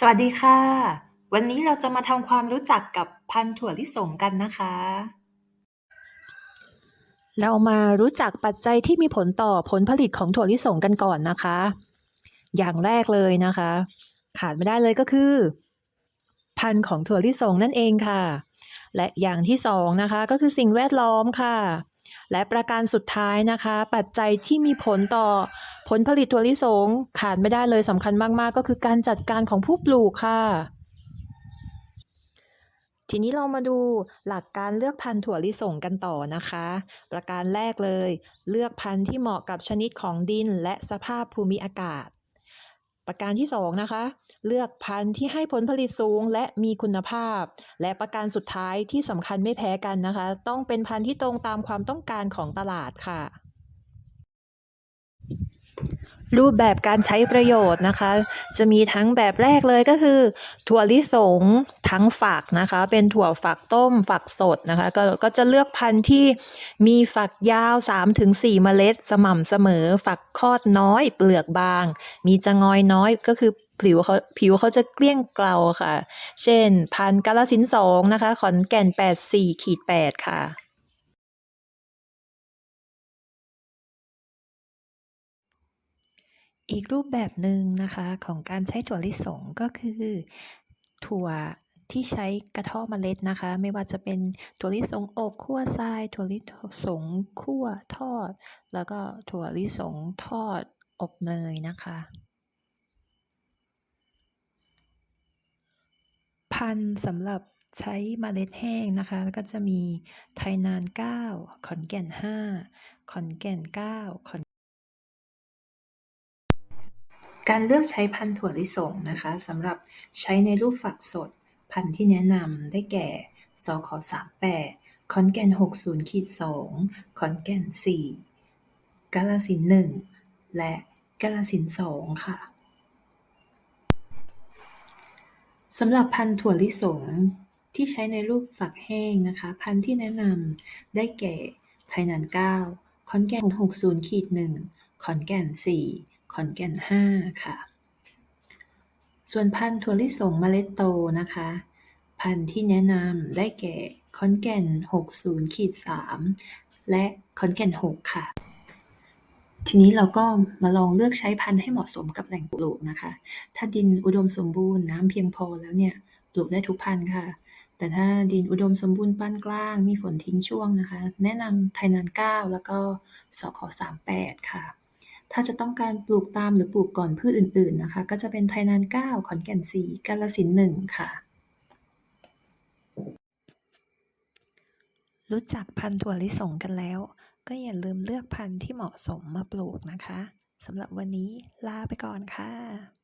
สวัสดีค่ะ วันนี้เราจะมาทำความรู้จักกับพันธุ์ถั่วลิสงกันนะคะ เรามารู้จักปัจจัยที่มีผลต่อผลผลิตของถั่วลิสงกันก่อนนะคะ อย่างแรกเลยนะคะ ขาดไม่ได้เลยก็คือ พันธุ์ของถั่วลิสงนั่นเองค่ะ และอย่างที่สองนะคะ ก็คือสิ่งแวดล้อมค่ะ และประการสุดท้ายนะคะ ปัจจัยที่มีผลต่อผลผลิตถั่วลิสงขาดไม่ได้เลยสำคัญมาก ๆ ก็คือการจัดการของผู้ปลูกค่ะทีนี้เรามาดูหลักการเลือกพันธุ์ถั่วลิสงกันต่อนะคะ ประการแรกเลย เลือกพันธุ์ที่เหมาะกับชนิดของดินและสภาพภูมิอากาศ ประการที่สองนะคะ เลือกพันธุ์ที่ให้ผลผลิตสูงและมีคุณภาพ และประการสุดท้ายที่สำคัญไม่แพ้กันนะคะ ต้องเป็นพันธุ์ที่ตรงตามความต้องการของตลาดค่ะ รูปแบบการใช้ประโยชน์นะคะ จะมีทั้งแบบแรกเลยก็คือ ถั่วลิสงทั้งฝักนะคะ เป็นถั่วฝักต้มฝักสดนะคะก็ก็จะเลือกพันธุ์ที่มีฝักยาว 3-4 เมล็ด สม่ำเสมอ ฝักคอดน้อย เปลือกบาง มีจะงอยน้อยก็คือผิวเขาผิวเขาจะเกลี้ยงเกลาค่ะ เช่น พันธุ์กาลสินสองนะคะ ขอนแก่น 84ขีด8ค่ะ อีกรูปแบบหนึ่งนะคะของการใช้ถั่วลิสงก็คือ ถั่วที่ใช้กระเทาะเมล็ดนะคะ ไม่ว่าจะเป็นถั่วลิสงอบคั่วทราย ถั่วลิสงคั่วทอด แล้วก็ถั่วลิสงทอดอบเนยนะคะ พันธุ์สำหรับใช้มเมล็ดแห้งนะคะ ก็จะมีไทยนาน 9 ขอนแก่น 5 ขอนแก่น 9 ขอน การเลือกใช้พันธุ์ถั่วลิสงนะคะสำหรับใช้ในรูปฝักสด พันธุ์ที่แนะนำได้แก่ สข 38 ขอนแก่น 60ขีด2ขอนแก่น 4 กาฬสินธุ์1 และกาฬสินธุ์2ค่ะสำหรับพันธุ์ถั่วลิสงที่ใช้ในรูปฝักแห้งนะคะ พันธุ์ที่แนะนำได้แก่ ไทยนาน9ขอนแก่น 60ขีด1ขอนแก่น 4 ขอนแก่น 5 ค่ะ ส่วนพันธุ์ถั่วลิสงเมล็ดโตนะคะ พันธุ์ที่แนะนำได้แก่ขอนแก่น 60ขีด3และขอนแก่น 6 ค่ะ ทีนี้เราก็มาลองเลือกใช้พันธุ์ให้เหมาะสมกับแหล่งปลูกนะคะ ถ้าดินอุดมสมบูรณ์น้ำเพียงพอแล้วเนี่ยปลูกได้ทุกพันธุ์ค่ะแต่ถ้าดินอุดมสมบูรณ์ปานกลาง มีฝนทิ้งช่วงนะคะ แนะนำไทยนาน 9 แล้วก็สข38 ค่ะ ถ้าจะต้องการปลูกตามหรือปลูกก่อนพืชอื่นๆนะคะ ก็จะเป็นไทยนาน 9 ขอนแก่น 4กาลสิน1ค่ะ รู้จักพันธุ์ถั่วลิสงกันแล้ว ก็อย่าลืมเลือกพันธุ์ที่เหมาะสมมาปลูกนะคะสำหรับวันนี้ลาไปก่อนค่ะ